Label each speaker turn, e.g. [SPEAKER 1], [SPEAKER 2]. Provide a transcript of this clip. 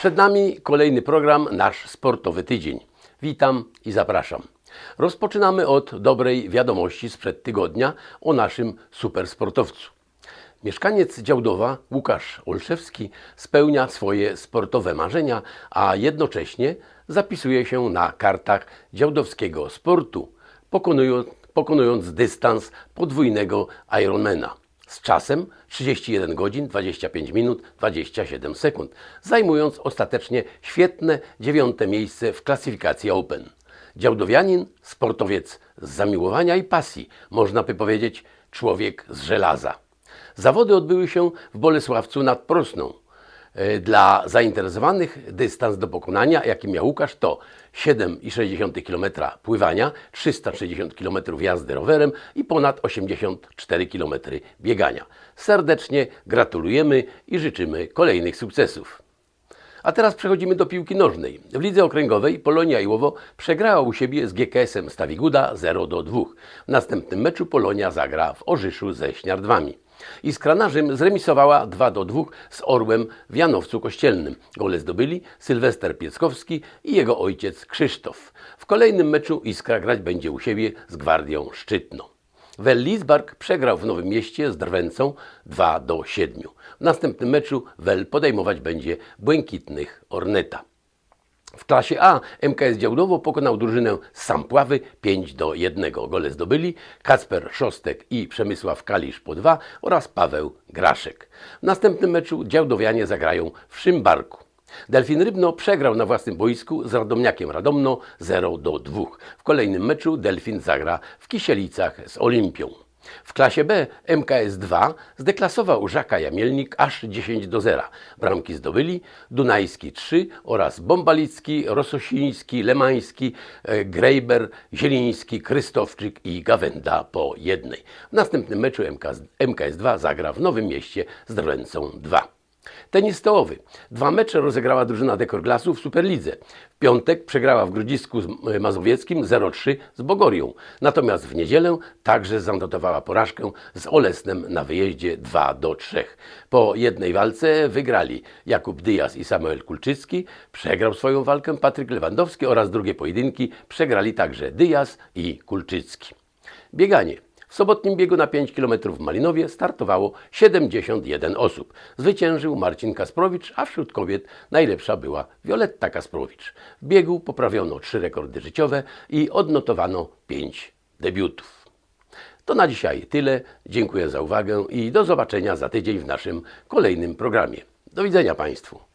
[SPEAKER 1] Przed nami kolejny program, nasz sportowy tydzień. Witam i zapraszam. Rozpoczynamy od dobrej wiadomości sprzed tygodnia o naszym supersportowcu. Mieszkaniec Działdowa, Łukasz Olszewski, spełnia swoje sportowe marzenia, a jednocześnie zapisuje się na kartach działdowskiego sportu, pokonując, pokonując dystans podwójnego Ironmana z czasem 31 godzin 25 minut 27 sekund, zajmując ostatecznie świetne dziewiąte miejsce w klasyfikacji Open. Działdowianin, sportowiec z zamiłowania i pasji, można by powiedzieć człowiek z żelaza. Zawody odbyły się w Bolesławcu nad Prosną. E, Dla zainteresowanych dystans do pokonania, jaki miał Łukasz, to 7,6 km pływania, 360 km jazdy rowerem i ponad 84 km biegania. Serdecznie gratulujemy i życzymy kolejnych sukcesów. A teraz przechodzimy do piłki nożnej. W lidze okręgowej Polonia Iłowo przegrała u siebie z GKS-em Stawiguda 0 do 2. W następnym meczu Polonia zagra w Orzyszu ze Śniardwami. Iskra Rzym zremisowała 2 do 2 z Orłem w Janowcu Kościelnym. Gole zdobyli Sylwester Pieckowski i jego ojciec Krzysztof. W kolejnym meczu Iskra grać będzie u siebie z Gwardią Szczytno. Wel Liesbark przegrał w Nowym Mieście z Drwęcą 2 do 7. W następnym meczu Wel podejmować będzie Błękitnych Orneta. W klasie A MKS Działdowo pokonał drużynę Sampławy 5 do 1. Gole zdobyli Kacper Szostek i Przemysław Kalisz po 2 oraz Paweł Graszek. W następnym meczu Działdowianie zagrają w Szymbarku. Delfin Rybno przegrał na własnym boisku z Radomniakiem Radomno 0 do 2. W kolejnym meczu Delfin zagra w Kisielicach z Olimpią. W klasie B MKS 2 zdeklasował Żaka Jamielnik aż 10 do 0. Bramki zdobyli Dunajski 3 oraz Bombalicki, Rososiński, Lemański, e, Grejber, Zieliński, Krystowczyk i Gawenda po jednej. W następnym meczu MKS, MKS 2 zagra w Nowym Mieście z Drwęcą 2. Tenis stołowy. Dwa mecze rozegrała drużyna Dekorglasu w Superlidze. W piątek przegrała w Grodzisku e, Mazowieckim 0-3 z Bogorią. Natomiast w niedzielę także zanotowała porażkę z Olesnem na wyjeździe 2-3. Po jednej walce wygrali Jakub Dyjas i Samuel Kulczycki. Przegrał swoją walkę Patryk Lewandowski oraz drugie pojedynki przegrali także Dyjas i Kulczycki. Bieganie. W sobotnim biegu na 5 km w Malinowie startowało 71 osób. Zwyciężył Marcin Kasprowicz, a wśród kobiet najlepsza była Wioletta Kasprowicz. W biegu poprawiono 3 rekordy życiowe i odnotowano 5 debiutów. To na dzisiaj tyle. Dziękuję za uwagę i do zobaczenia za tydzień w naszym kolejnym programie. Do widzenia Państwu.